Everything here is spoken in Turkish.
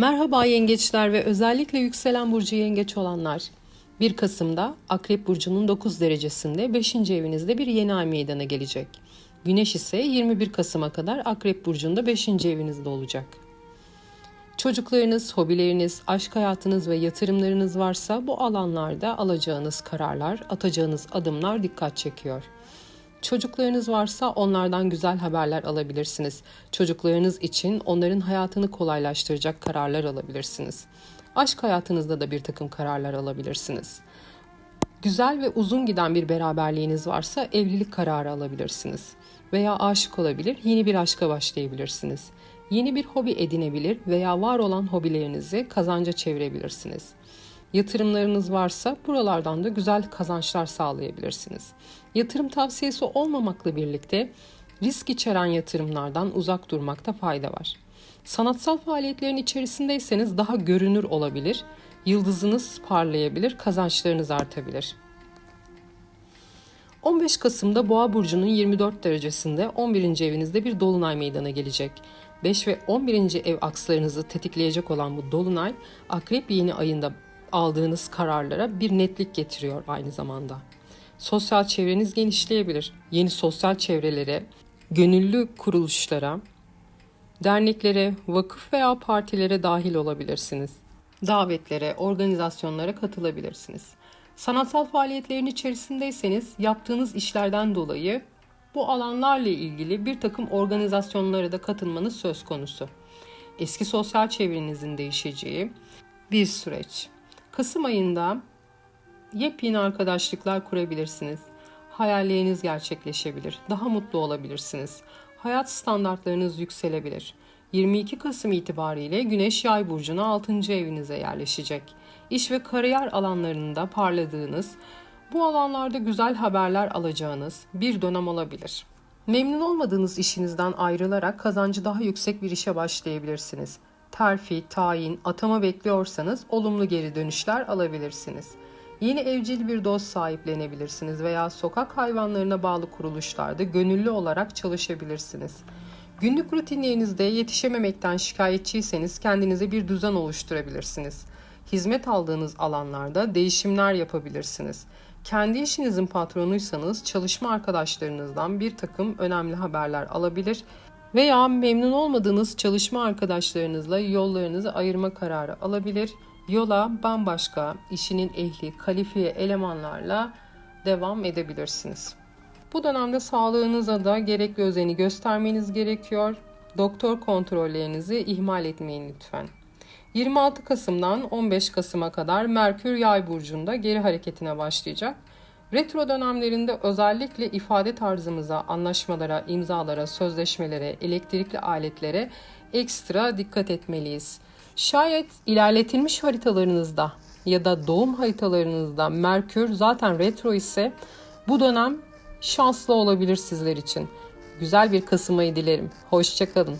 Merhaba yengeçler ve özellikle yükselen burcu yengeç olanlar. 1 Kasım'da Akrep Burcu'nun 9 derecesinde 5. evinizde bir yeni ay meydana gelecek. Güneş ise 21 Kasım'a kadar Akrep Burcu'nda 5. evinizde olacak. Çocuklarınız, hobileriniz, aşk hayatınız ve yatırımlarınız varsa bu alanlarda alacağınız kararlar, atacağınız adımlar dikkat çekiyor. Çocuklarınız varsa onlardan güzel haberler alabilirsiniz. Çocuklarınız için onların hayatını kolaylaştıracak kararlar alabilirsiniz. Aşk hayatınızda da bir takım kararlar alabilirsiniz. Güzel ve uzun giden bir beraberliğiniz varsa evlilik kararı alabilirsiniz. Veya aşık olabilir, yeni bir aşka başlayabilirsiniz. Yeni bir hobi edinebilir veya var olan hobilerinizi kazanca çevirebilirsiniz. Yatırımlarınız varsa buralardan da güzel kazançlar sağlayabilirsiniz. Yatırım tavsiyesi olmamakla birlikte risk içeren yatırımlardan uzak durmakta fayda var. Sanatsal faaliyetlerin içerisindeyseniz daha görünür olabilir, yıldızınız parlayabilir, kazançlarınız artabilir. 15 Kasım'da Boğa burcunun 24 derecesinde 11. evinizde bir dolunay meydana gelecek. 5 ve 11. ev akslarınızı tetikleyecek olan bu dolunay Akrep yeni ayında aldığınız kararlara bir netlik getiriyor aynı zamanda. Sosyal çevreniz genişleyebilir. Yeni sosyal çevrelere, gönüllü kuruluşlara, derneklere, vakıf veya partilere dahil olabilirsiniz. Davetlere, organizasyonlara katılabilirsiniz. Sanatsal faaliyetlerin içerisindeyseniz yaptığınız işlerden dolayı bu alanlarla ilgili bir takım organizasyonlara da katılmanız söz konusu. Eski sosyal çevrenizin değişeceği bir süreç. Kasım ayında yepyeni arkadaşlıklar kurabilirsiniz. Hayalleriniz gerçekleşebilir. Daha mutlu olabilirsiniz. Hayat standartlarınız yükselebilir. 22 Kasım itibariyle Güneş Yay burcuna 6. evinize yerleşecek. İş ve kariyer alanlarında parladığınız, bu alanlarda güzel haberler alacağınız bir dönem olabilir. Memnun olmadığınız işinizden ayrılarak kazancı daha yüksek bir işe başlayabilirsiniz. Terfi, tayin, atama bekliyorsanız olumlu geri dönüşler alabilirsiniz. Yeni evcil bir dost sahiplenebilirsiniz veya sokak hayvanlarına bağlı kuruluşlarda gönüllü olarak çalışabilirsiniz. Günlük rutinlerinizde yetişememekten şikayetçiyseniz kendinize bir düzen oluşturabilirsiniz. Hizmet aldığınız alanlarda değişimler yapabilirsiniz. Kendi işinizin patronuysanız çalışma arkadaşlarınızdan bir takım önemli haberler alabilir veya memnun olmadığınız çalışma arkadaşlarınızla yollarınızı ayırma kararı alabilir. Yola bambaşka işinin ehli, kalifiye elemanlarla devam edebilirsiniz. Bu dönemde sağlığınıza da gerekli özeni göstermeniz gerekiyor. Doktor kontrollerinizi ihmal etmeyin lütfen. 26 Kasım'dan 15 Kasım'a kadar Merkür Yay burcunda geri hareketine başlayacak. Retro dönemlerinde özellikle ifade tarzımıza, anlaşmalara, imzalara, sözleşmelere, elektrikli aletlere ekstra dikkat etmeliyiz. Şayet ilerletilmiş haritalarınızda ya da doğum haritalarınızda Merkür zaten retro ise bu dönem şanslı olabilir sizler için. Güzel bir Kasım ayı dilerim. Hoşçakalın.